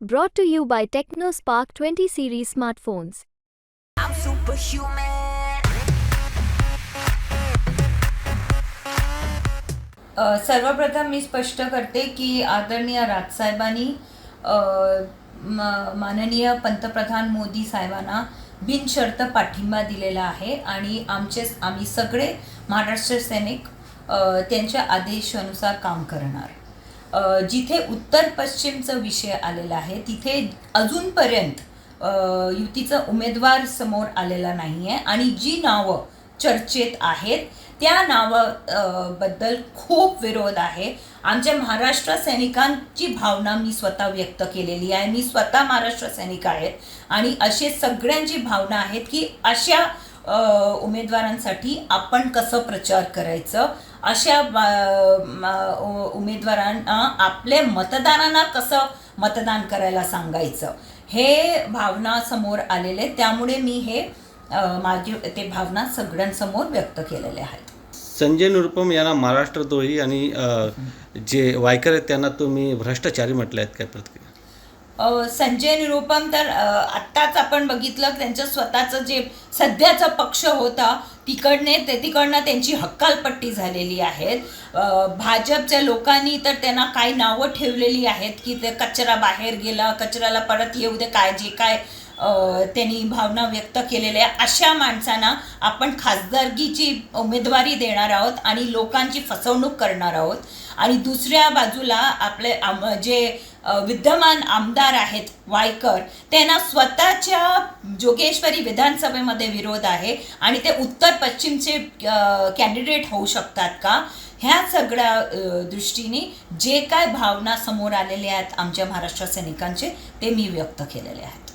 Brought to you by TechnoSpark 20 series smartphones. I'm superhuman. सर्वप्रथम मी स्पष्ट करते की आदरणीय राजसाहेबांनी माननीय पंतप्रधान मोदी साहेबांना बिनशर्त पाठिंबा दिलेला आहे आणि आमचे आम्ही सगळे महाराष्ट्र सैनिक त्यांच्या आदेशानुसार काम करणार जिथे उत्तर पश्चिमचा विषय आलेला आहे तिथे अजूनपर्यंत युतीचा उमेदवार समोर आलेला नाही आहे आणि जी नावं चर्चेत आहेत त्या नावा बद्दल खूप विरोध आहे. आमच्या महाराष्ट्र सैनिकांची भावना मी स्वतः व्यक्त केलेली आहे. मी स्वतः महाराष्ट्र सैनिक आहेत. आणि असे सगळ्यांची भावना आहेत की अशा उमेदवारांसाठी आपण कसं प्रचार करायचं? अशा उ- उमेदवारांना आपल्या मतदारांना कसं मतदान करायला सांगायचं? हे भावना समोर आलेले त्यामुळे मी हे माझी ते भावना सगळ्यांसमोर व्यक्त केलेले आहेत. संजय निरुपम यांना महाराष्ट्रद्रोही आणि जे वायकर आहेत त्यांना तुम्ही भ्रष्टाचारी म्हटले आहेत काय प्रतिक्रिया? संजय निरुपम तर आत्ताच आपण बघितलं त्यांचं स्वतःचं जे सध्याचा पक्ष होता तिकडने ते तिकडनं त्यांची हक्कालपट्टी झालेली आहेत. भाजपच्या लोकांनी तर त्यांना काही नावं ठेवलेली आहेत की ते कचरा बाहेर गेला कचऱ्याला परत येऊ दे काय जे काय त्यांनी भावना व्यक्त केलेल्या आहे अशा माणसांना आपण खासदारकीची उमेदवारी देणार आहोत आणि लोकांची फसवणूक करणार आहोत. आणि दुसऱ्या बाजूला आपले आम जे विद्यमान आमदार आहेत वायकर त्यांना स्वतःच्या जोगेश्वरी विधानसभेमध्ये विरोध आहे आणि ते उत्तर पश्चिमचे कॅन्डिडेट होऊ शकतात का? ह्या सगळ्या दृष्टीने जे काय भावना समोर आलेल्या आहेत आमच्या महाराष्ट्र सैनिकांचे ते मी व्यक्त केलेले आहेत.